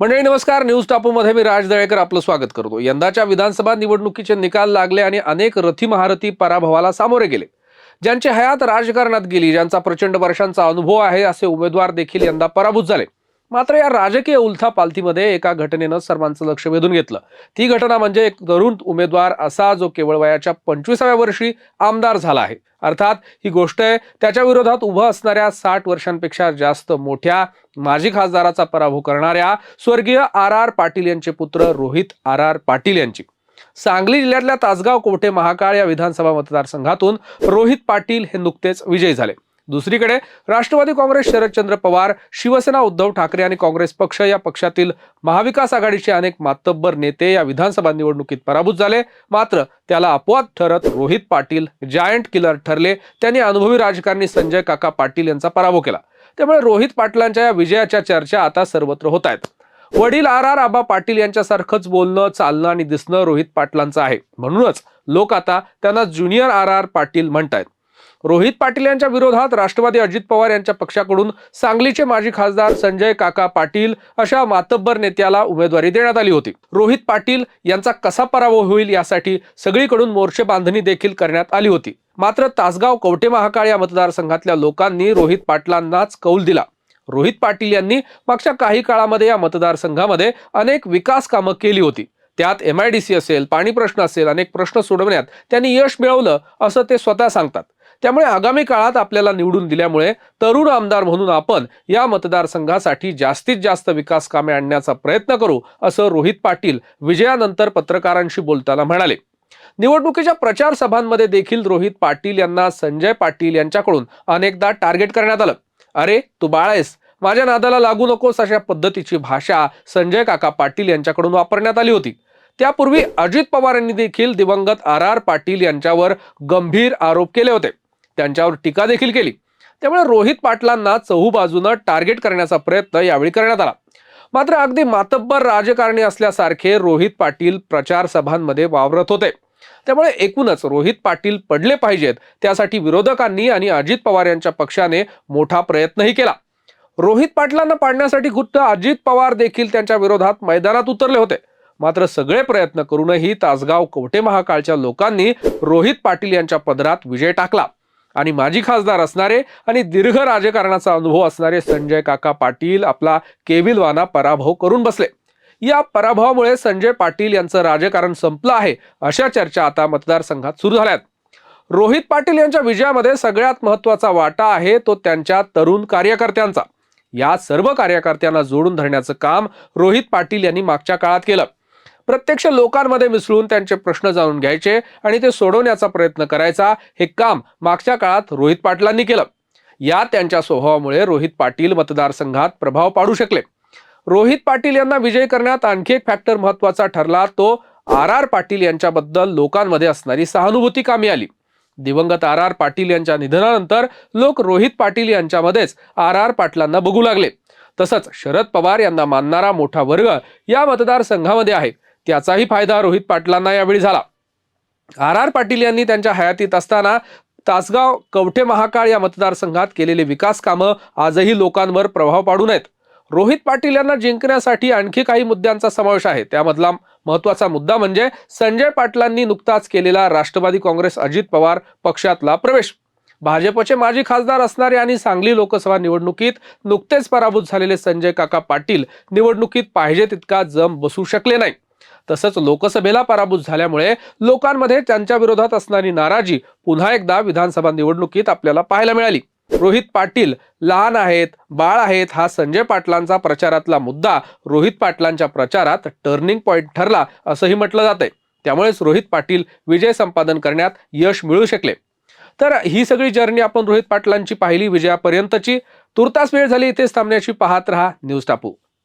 मंडळी नमस्कार. न्यूज टापूमध्ये मी राज दळेकर आपलं स्वागत करतो. यंदाच्या विधानसभा निवडणुकीचे निकाल लागले आणि अनेक रथी महारथी पराभवाला सामोरे गेले. ज्यांची हयात राजकारणात गेली ज्यांचा प्रचंड वर्षांचा अनुभव आहे असे उमेदवार देखील यंदा पराभूत झाले. मात्र या राजकीय उलथापालथीमध्ये एका घटनेनं सर्वांचं लक्ष वेधून घेतलं. ती घटना म्हणजे एक तरुण उमेदवार असा जो केवळ वयाच्या पंचवीसाव्या वर्षी आमदार झाला आहे. अर्थात ही गोष्ट आहे त्याच्या विरोधात उभं असणाऱ्या साठ वर्षांपेक्षा जास्त मोठ्या माजी खासदाराचा पराभव करणाऱ्या स्वर्गीय आर आर पाटील यांचे पुत्र रोहित आर आर पाटील यांची. सांगली जिल्ह्यातल्या तासगाव कोठे महाकाळ या विधानसभा मतदारसंघातून रोहित पाटील हे नुकतेच विजयी झाले. दुसरीकडे राष्ट्रवादी काँग्रेस शरदचंद्र पवार शिवसेना उद्धव ठाकरे आणि काँग्रेस पक्ष या पक्षातील महाविकास आघाडीचे अनेक मातब्बर नेते या विधानसभा निवडणुकीत पराभूत झाले. मात्र त्याला अपवाद ठरत रोहित पाटील जायंट किलर ठरले. त्यांनी अनुभवी राजकारणी संजय काका पाटील यांचा पराभव केला. त्यामुळे रोहित पाटलांच्या या विजयाच्या चर्चा आता सर्वत्र होत आहेत. वडील आर आर आबा पाटील यांच्यासारखंच बोलणं चालणं आणि दिसणं रोहित पाटलांचं आहे. म्हणूनच लोक आता त्यांना ज्युनियर आर आर पाटील म्हणतायत. रोहित पाटील यांच्या विरोधात राष्ट्रवादी अजित पवार यांच्या पक्षाकडून सांगलीचे माजी खासदार संजय काका पाटील अशा मातब्बर नेत्याला उमेदवारी देण्यात आली होती. रोहित पाटील यांचा कसा पराभव होईल यासाठी सगळीकडून मोर्चे बांधणी देखील करण्यात आली होती. मात्र तासगाव कवटे महाकाळ या मतदारसंघातल्या लोकांनी रोहित पाटलांनाच कौल दिला. रोहित पाटील यांनी मागच्या काही काळामध्ये या मतदारसंघामध्ये अनेक विकास कामं केली होती. त्यात एम आय डी सी असेल पाणी प्रश्न असेल अनेक प्रश्न सोडवण्यात त्यांनी यश मिळवलं असं ते स्वतः सांगतात. त्यामुळे आगामी काळात आपल्याला निवडून दिल्यामुळे तरुण आमदार म्हणून आपण या मतदारसंघासाठी जास्तीत जास्त विकास कामे आणण्याचा प्रयत्न करू असं रोहित पाटील विजयानंतर पत्रकारांशी बोलताना म्हणाले. निवडणुकीच्या प्रचार सभांमध्ये देखील रोहित पाटील यांना संजय पाटील यांच्याकडून अनेकदा टार्गेट करण्यात आलं. अरे तू बाळायस आहेस. माझ्या नादाला लागू नकोस अशा पद्धतीची भाषा संजय काका पाटील यांच्याकडून वापरण्यात आली होती. त्यापूर्वी अजित पवार यांनी देखील दिवंगत आर आर पाटील यांच्यावर गंभीर आरोप केले होते. त्यांच्यावर टीका देखील केली. त्यामुळे रोहित पाटलांना चहू बाजूनं टार्गेट करण्याचा प्रयत्न यावेळी करण्यात आला. मात्र अगदी मातब्बर राजकारणी असल्यासारखे रोहित पाटील प्रचार सभांमध्ये वावरत होते. त्यामुळे एकूणच रोहित पाटील पडले पाहिजेत. त्यासाठी विरोधकांनी आणि अजित पवार यांच्या पक्षाने मोठा प्रयत्नही केला. रोहित पाटलांना पाडण्यासाठी खुद्द अजित पवार देखील त्यांच्या विरोधात मैदानात उतरले होते. मात्र सगळे प्रयत्न करूनही तासगाव कवटे महाकाळच्या लोकांनी रोहित पाटील यांच्या पदरात विजय टाकला. आणि माजी खासदार असणारे आणि दीर्घ राजकारणाचा अनुभव असणारे संजय काका पाटील आपला केविलवाना पराभव करून बसले. या पराभवामुळे संजय पाटील यांचं राजकारण संपलं आहे अशा चर्चा आता मतदारसंघात सुरू झाल्यात. रोहित पाटील यांच्या विजयामध्ये सगळ्यात महत्त्वाचा वाटा आहे तो त्यांच्या तरुण कार्यकर्त्यांचा. या सर्व कार्यकर्त्यांना जोडून धरण्याचं काम रोहित पाटील यांनी मागच्या काळात केलं. प्रत्यक्ष लोकांमध्ये मिसळून त्यांचे प्रश्न जाणून घ्यायचे आणि ते सोडवण्याचा प्रयत्न करायचा हे काम मागच्या काळात रोहित पाटलांनी केलं. या त्यांच्या स्वभावामुळे रोहित पाटील मतदारसंघात प्रभाव पाडू शकले. रोहित पाटील यांना विजय करण्यात आणखी एक फॅक्टर महत्त्वाचा ठरला तो आर आर पाटील यांच्याबद्दल लोकांमध्ये असणारी सहानुभूती कामी आली. दिवंगत आर आर पाटील यांच्या निधनानंतर लोक रोहित पाटील यांच्यामध्येच आर आर पाटलांना बघू लागले. तसंच शरद पवार यांना मानणारा मोठा वर्ग या मतदारसंघामध्ये आहे. त्याचाही फायदा रोहित पाटलांना यावेळी झाला. आर आर पाटील यांनी त्यांच्या हयातीत असताना तासगाव कवठे महाकाळ या मतदारसंघात केलेले विकास कामं आजही लोकांवर प्रभाव पाडू नयेत. रोहित पाटील यांना जिंकण्यासाठी आणखी काही मुद्द्यांचा समावेश आहे. त्यामधला महत्त्वाचा मुद्दा म्हणजे संजय पाटलांनी नुकताच केलेला राष्ट्रवादी काँग्रेस अजित पवार पक्षातला प्रवेश. भाजपचे माजी खासदार असणारे आणि सांगली लोकसभा निवडणुकीत नुकतेच पराभूत झालेले संजय काका पाटील निवडणुकीत पाहिजे तितका जम बसू शकले नाही तसंच लोकसभेला पराभूत झाल्यामुळे लोकांमध्ये त्यांच्या विरोधात असणारी नाराजी पुन्हा एकदा विधानसभा निवडणुकीत आपल्याला पाहायला मिळाली. रोहित पाटील लहान आहेत बाळ आहेत हा संजय पाटलांचा प्रचारातला मुद्दा. रोहित पाटलांच्या प्रचारात टर्निंग पॉइंट ठरला असंही म्हटलं जातंय. त्यामुळेच रोहित पाटील विजय संपादन करण्यात यश मिळू शकले. तर ही सगळी जर्नी आपण रोहित पाटलांची पाहिली विजयापर्यंतची. तुर्तास वेळ झाली इथेच थांबण्याची. पाहत रहा न्यूज टापू.